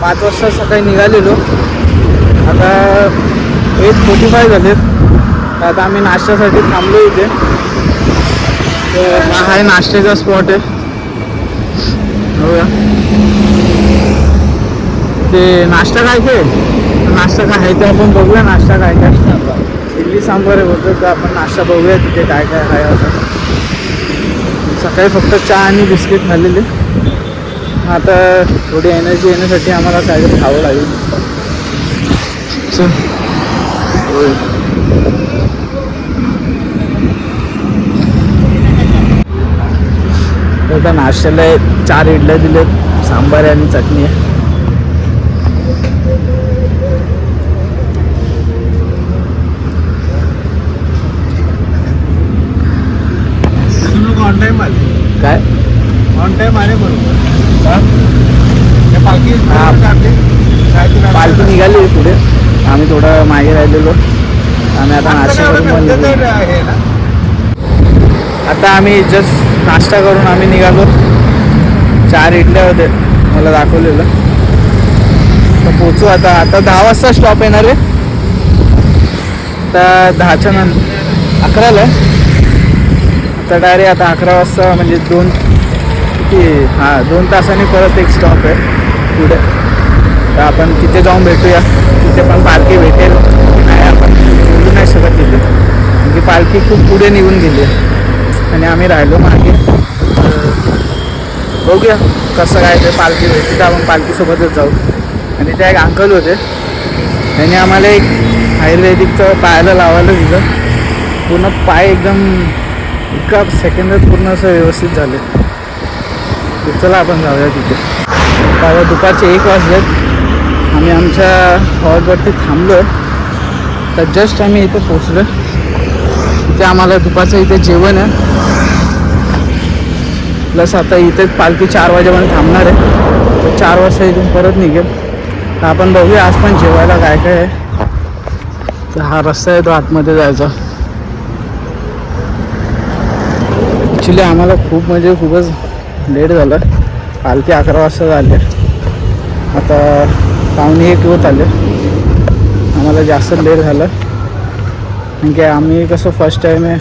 पाच वाजता सकाळी निघालेलो. आता एट फोर्टी फाय झालेत. तर आता आम्ही नाश्त्यासाठी थांबलो इथे. तर हा आहे नाश्त्याचा स्पॉट आहे. बघूया. ते नाश्ता काय ते? नाश्ता काय आहे ते आपण बघूया नाश्ता काय काय इडली सांबार आहे बघतो तर आपण नाश्ता बघूया तिथे काय काय आहे असं. सकाळी फक्त चहा आणि बिस्किट खाल्लेले. आता थोडी एनर्जी येण्यासाठी आम्हाला काहीतरी खावं लागेल. चल. नाश्त्याला चार इडल्या दिलेत सांबार आहे आणि चटणी आहे ऑन टाइम आले काय ऑन टाइम आले बरोबर हा? त्या पालखी हा. काढली काय ती मॅडम- पालखी निघाली पुढे आम्ही थोडं मागे राहिलेलो. आम्ही आता नाश्ता करून आता आम्ही जस्ट नाश्ता करून आम्ही निघालो. चार इडल्या होते मला दाखवलेलं. तर पोचू आता. आता दहा वाजता स्टॉप येणार आहे. आता दहाच्या नंतर अकराला. आता डायरेक्ट आता अकरा वाजता म्हणजे दोन किती? हां दोन तासांनी परत एक स्टॉप आहे. पुढे. तर आपण तिथे जाऊन भेटूया. तिथे पण पालखी भेटेल. नाही आपण बोलू नाही शकत तिथे. म्हणजे पालखी खूप पुढे निघून गेली. आहे आणि आम्ही राहिलो मागे. बघूया कसं काय ते पालखी भेटते तर आपण पालखीसोबतच जाऊ. आणि त्या एक अंकल होते. त्यांनी आम्हाला एक आयुर्वेदिकचं पायाला लावायला दिलं. पूर्ण पाय एकदम एका सेकंदात पूर्ण असं व्यवस्थित झाले. चला आपण जाऊया तिथे. आता दुपारचे एक वाजलेत. आम्ही आमच्या हॉलवरती थांबलो. तर जस्ट आम्ही इथे पोचलो इथे आम्हाला दुपारचं इथे जेवण आहे. प्लस आता इथेच पालखी चार वाजेपर्यंत थांबणार आहे. तर चार वाजता इथून परत निघेल. तर आपण बघूया आज पण जेवायला काय काय आहे. तर हा रस्ता आहे तो आतमध्ये जायचा. ॲक्च्युली आम्हाला खूप म्हणजे खूपच लेट झालं. पालखी अकरा वाजता झाली. आता पाहुणे एक होत आले. आम्हाला जास्त लेट झालं. कारण की आम्ही कसं फर्स्ट टाईम आहे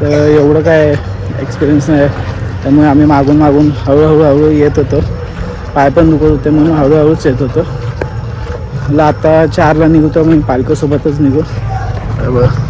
तर एवढं काय एक्सपिरियन्स नाही त्यामुळे आम्ही मागून मागून हळूहळू हळू येत होतो. पाय पण दुखत होते म्हणून हळूहळूच येत होतो. मला आता चारला निघू तर मी पालकासोबतच निघू. बरं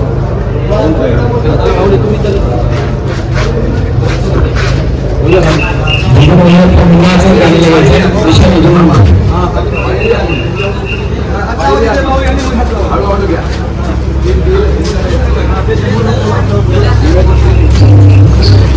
કરી લઈએ છીએ વિષયની ધૂળમાં Thank you.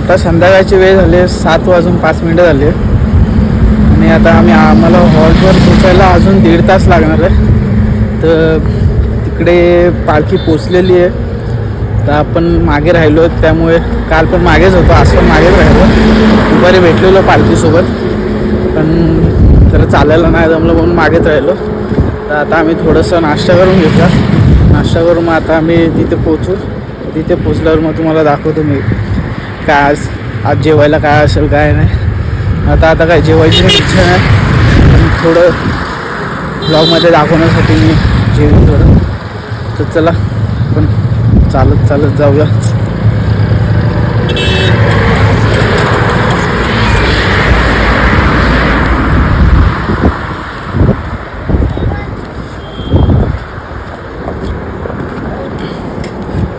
आता संध्याकाळची वेळ झाली आहे सात वाजून पाच मिनटं झाली आहे आणि आता आम्ही आम्हाला हॉलवर पोचायला अजून दीड तास लागणार आहे. तर तिकडे पालखी पोचलेली आहे. तर आपण मागे राहिलो त्यामुळे काल पण मागेच होतो आज पण मागेच राहिलो. दुपारी भेटलेलो पालखीसोबत. पण जरा चालायला नाही जमलं म्हणून मागेच राहिलो. तर आता आम्ही थोडंसं नाश्ता करून घेतला नाश्ता करून मग आता आम्ही तिथे पोचू. तिथे पोचल्यावर मग तुम्हाला दाखवतो मी. काय आज? आज जेवायला काय असेल काय नाही. आता आता काय जेवायची काही इच्छा नाही. थोडं ब्लॉगमध्ये दाखवण्यासाठी मी जेवू थोडं. तर चला पण चालत चालत जाऊया.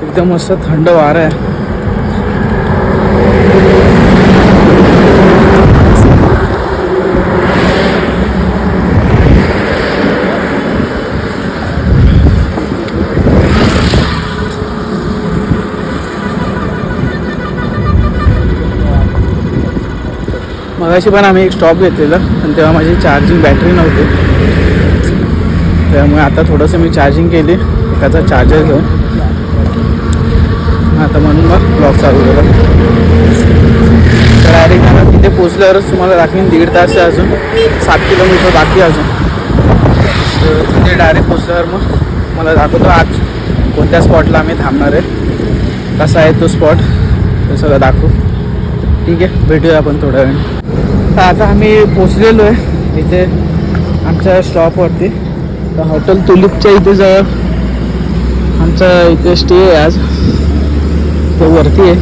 एकदम मस्त थंड वारा आहे. मगाशी पण आम्ही एक स्टॉप घेतलेला पण तेव्हा माझी चार्जिंग बॅटरी नव्हती. त्यामुळे आता थोडंसं मी चार्जिंग केली एकाचा चार्जर घेऊन. आता म्हणून मग ब्लॉग चालू केला. तर डायरेक्ट मला तिथे पोचल्यावरच तुम्हाला दाखवीन दीड तास आहे अजून. सात किलोमीटर बाकी अजून. तर तिथे डायरेक्ट पोचल्यावर मग मला दाखवतो आज कोणत्या स्पॉटला आम्ही थांबणार आहे. कसा आहे तो स्पॉट ते सगळं दाखवू. ठीक आहे भेटूया आपण थोड्या वेळ तर आता आम्ही पोचलेलो आहे इथे आमच्या स्टॉपवरती तर हॉटेल तुलिपच्या इथे जवळ आमचा इथे स्टे आहे आज. तो वरती आहे.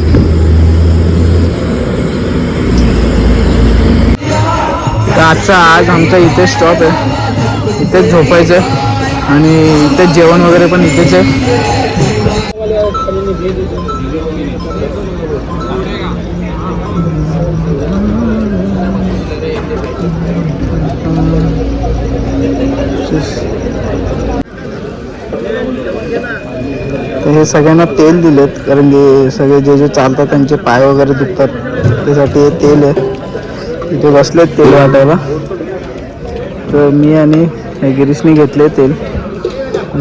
तर आजचा आज आमचा इथे स्टॉप आहे. इथेच झोपायचं आहे. आणि इथेच जेवण वगैरे पण इथेच आहे. तर हे सगळ्यांना तेल दिलेत कारण की सगळे जे जे चालतात त्यांचे पाय वगैरे दुखतात त्यासाठी हे तेल आहे. इथे बसलेत तेल वाटायला. तर मी आणि गिरीशने घेतले तेल.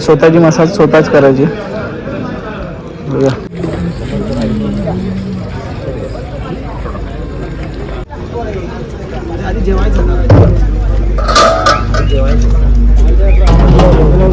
स्वतःची मसाज स्वतःच करायची. बघा.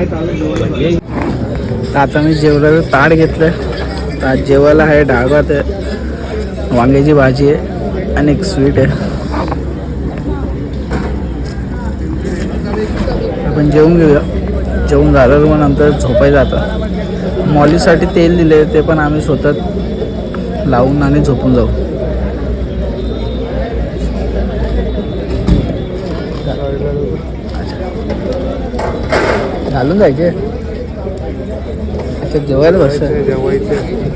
तर आता मी जेवल्याचं ताट घेतलं आज जेवायला आहे डाळ भात आहे वांग्याची भाजी आहे आणि एक स्वीट आहे. आपण जेवून घेऊया. जेवून झालं मग नंतर झोपाय आता. मॉलीसाठी तेल दिले ते पण आम्ही स्वतः लावून आणि झोपून जाऊ. घालून जायचे अच्छा जेवायला बस जेवायचं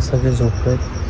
सगळे झोपलेत गुड नाईट